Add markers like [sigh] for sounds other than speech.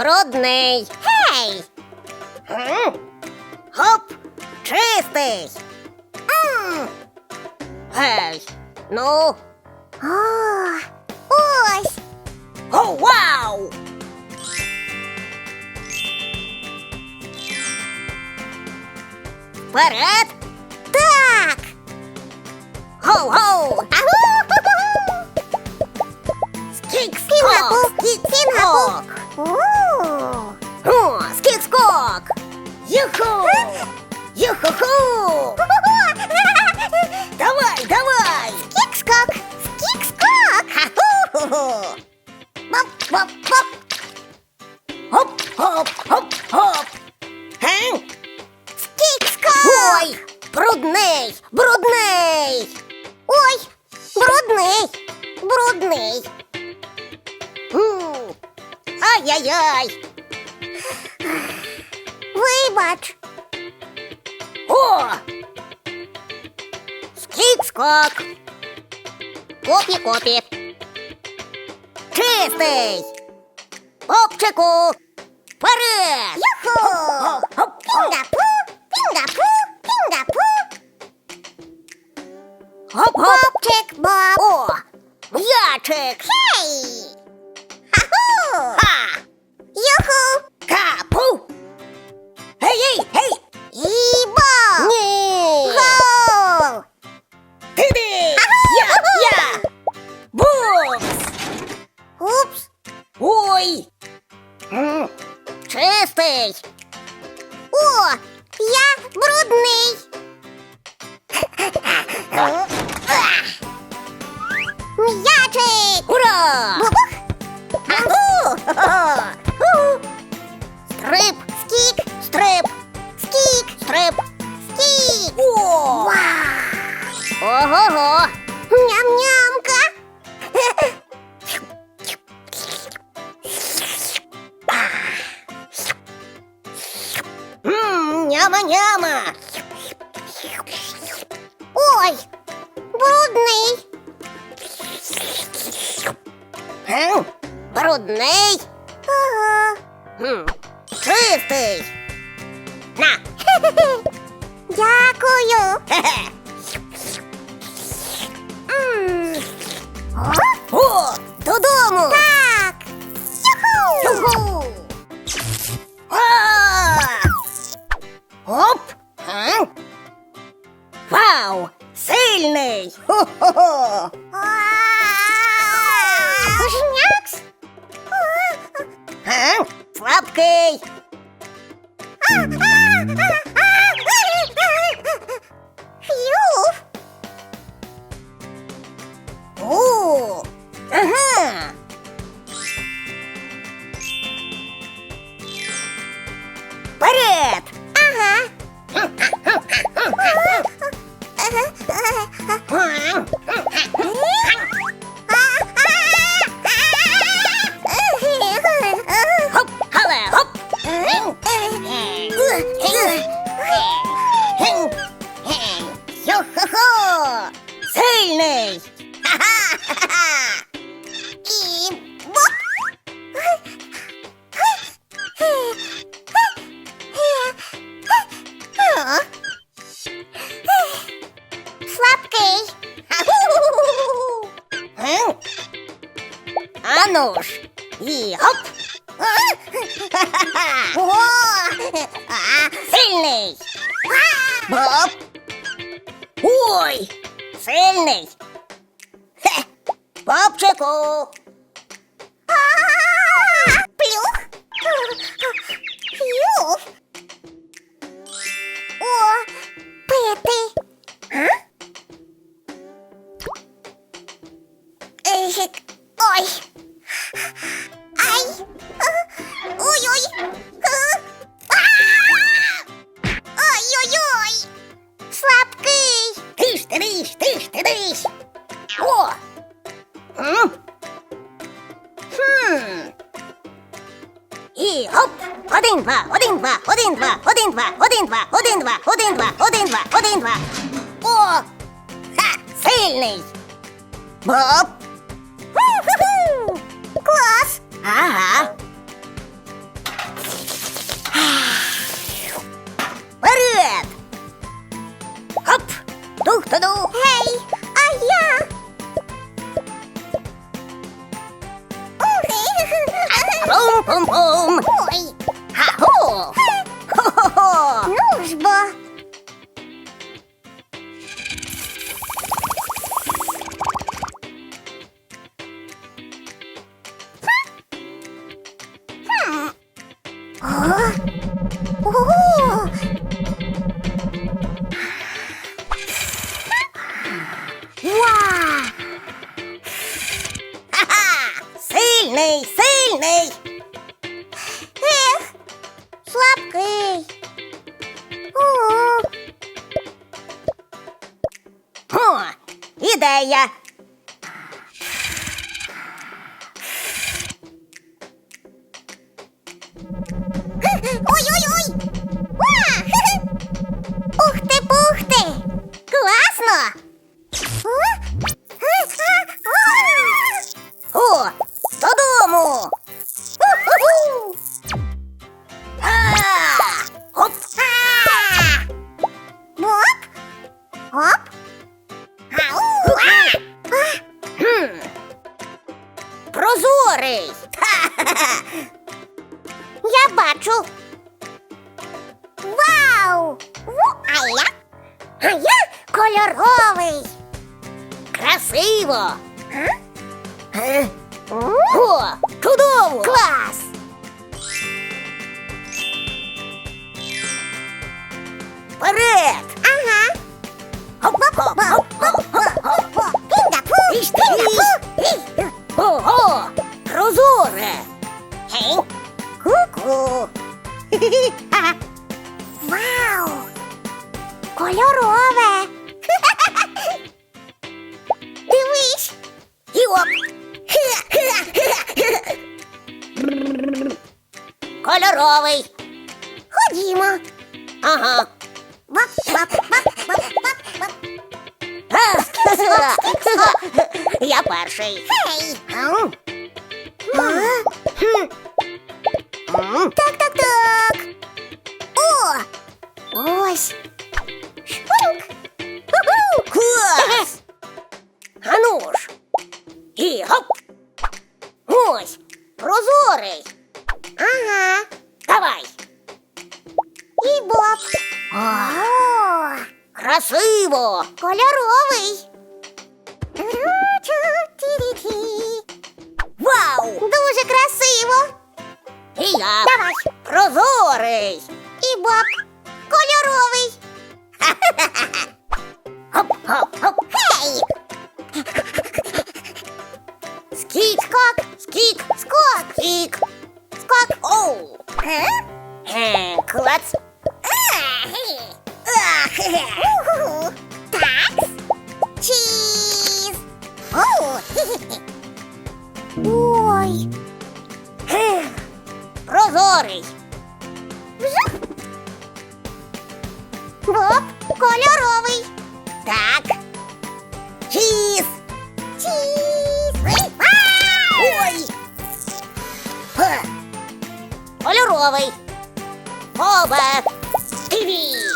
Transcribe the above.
Брудний. Гей! М? Гоп! Чистий. М. Гей! Ну. О, ось. О, вау! Вперед! Так. Гоу-гоу! Юху! Юху-ху! Давай, давай! Скік-скок! Скік-скок! Ха-ху-ху-ху! Хоп-хоп-хоп! Хоп-хоп-хоп-хоп! Ген? Скік-скок! Ой! Брудний! Брудний! Ой, брудний, брудний. М. Ай-яй-яй! Вибач. О! Скік-скок! Копі-копі! Чистий! Попчику! Вперед! Юху! Хоп-хоп-хоп! Пінгапу, пінгапу, пінгапу. Хоп-хоп! Бобчик, боб. О! М'ячик! Хей! брудний. М'ячик! Ура! Бубух! Аху! Ху! Стрип! Скік! Стрип! Скік! Стрип! Скік! О! Вау! Ого-го! Ням-нямка! Брудний! Ага. М, Чистий! На! [laughs] Дякую! Хе-хе! М. О! Додому! Так! Юху! Юху! А! Оп! М? Вау! Сильний! Хо-хо-хо! Ну нож. И оп! О! Сильный! Оп! Ой! Сильный! По пчеку! Тиш ти диш! О! М? Хм. І хоп! Один, два, один, два, один, два, один, два, один, два, один, два, один, два, один, два, один, два. О! Ха! Сильний! Боп! Ху-ху-ху! Клас! Ага. Дух-туду! Гей, а я? Пум-пум-пум! Ой, Ха-ху! Хо-хо-хо! ну ж бо. Хм. 看一 А я кольоровий. Красиво! А? Е? О, чудово! Клас! Вперед! Ага. Хоп-хоп-хоп-хоп-хоп! Пінда-пу! Іж ти, іж! Ого! Прозоре! Гей! Ку-ку! [laughs] Ага. Кольоровий! Ходімо! Ага! Вап. [laughs] Я перший. Гей! А? Хм. Так, так, так. О! Ось. Шпуньк. Уху! Клас! А ну ж! І гоп! Ось! Прозорий! Ага Давай! І боб. О! Красиво! Кольоровий. Ру-чу-ті-ті-ті. Вау! Дуже красиво. І я Давай. прозорий! І боб. Кольоровий. Хоп-хоп-хоп! Гей! Скік! Скок. Скік! Скок. Скік! Скок. Оу! Е? Е, Клац! А, гей. А, хе-хе. Уху. Так. Чіз. Оу. хі-хі-хі. Ой. Ех, Прозорий! Боб кольоровий. Так! Чіз! Чіз. Ой. Ой! Ха. Кольоровий! Боба! Тиві!